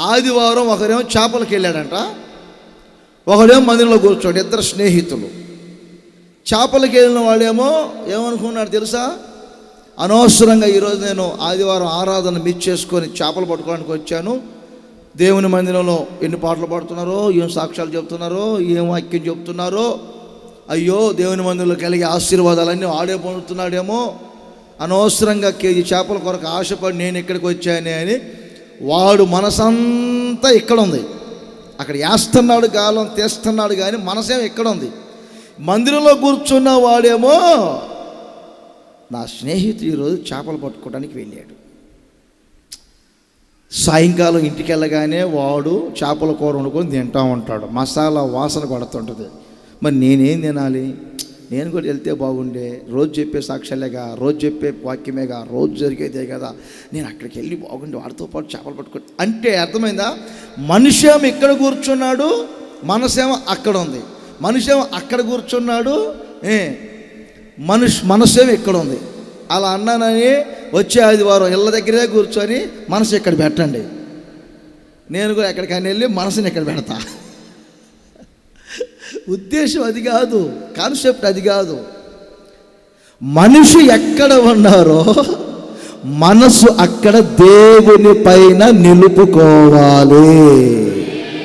ఆదివారం ఒకరేమో చేపలకి వెళ్ళాడంట. ఒకడేమో మందిరంలో కూర్చోడు ఇద్దరు స్నేహితులు. చేపలకి వెళ్ళిన వాడేమో ఏమనుకున్నాడు తెలుసా? అనవసరంగా ఈరోజు నేను ఆదివారం ఆరాధన మిస్ చేసుకొని చేపలు పట్టుకోవడానికి వచ్చాను. దేవుని మందిరంలో ఎన్ని పాటలు పాడుతున్నారో ఏం సాక్ష్యాలు చెప్తున్నారో ఏం వాక్యం చెప్తున్నారో అయ్యో దేవుని మందిరంలో కలిగే ఆశీర్వాదాలన్నీ ఆడే పొందుతున్నాడేమో. అనవసరంగా కేజీ చేపల కొరకు ఆశపడి నేను ఇక్కడికి వచ్చానే అని వాడు మనసంతా ఇక్కడ ఉంది అక్కడ వేస్తున్నాడు గాలం తీస్తున్నాడు కానీ మనసేమో ఇక్కడ ఉంది మందిరంలో కూర్చున్న వాడేమో నా స్నేహితుడు ఈరోజు చేపలు పట్టుకోవడానికి వెళ్ళాడు. సాయంకాలం ఇంటికి వెళ్ళగానే వాడు చేపల కూర వండుకొని తింటూ ఉంటాడు. మసాలా వాసన కొడుతుంటుంది మరి నేనేం తినాలి? నేను కూడా వెళ్తే బాగుండే. రోజు చెప్పే సాక్ష్యాలేగా రోజు చెప్పే వాక్యమేగా రోజు జరిగేదే కదా. నేను అక్కడికి వెళ్ళి బాగుండే వాడితో పాటు చేపలు పట్టుకో అంటే అర్థమైందా? మనిషి ఏమో ఇక్కడ కూర్చున్నాడు? మనసేమో అక్కడ ఉంది. మనిషి ఏమో అక్కడ కూర్చున్నాడు? ఏ? మనుష్ మనసేమో ఇక్కడ ఉంది. అలా అన్నానని వచ్చే ఆదివారం ఇళ్ళ దగ్గరే కూర్చొని మనసు ఇక్కడ పెట్టండి? నేను కూడా ఎక్కడికైనా వెళ్ళి మనసుని ఇక్కడ పెడతా? ఉద్దేశం అది కాదు కాన్సెప్ట్ అది కాదు. మనిషి ఎక్కడ ఉన్నారో మనసు అక్కడ దేవుని పైన నిలుపుకోవాలి.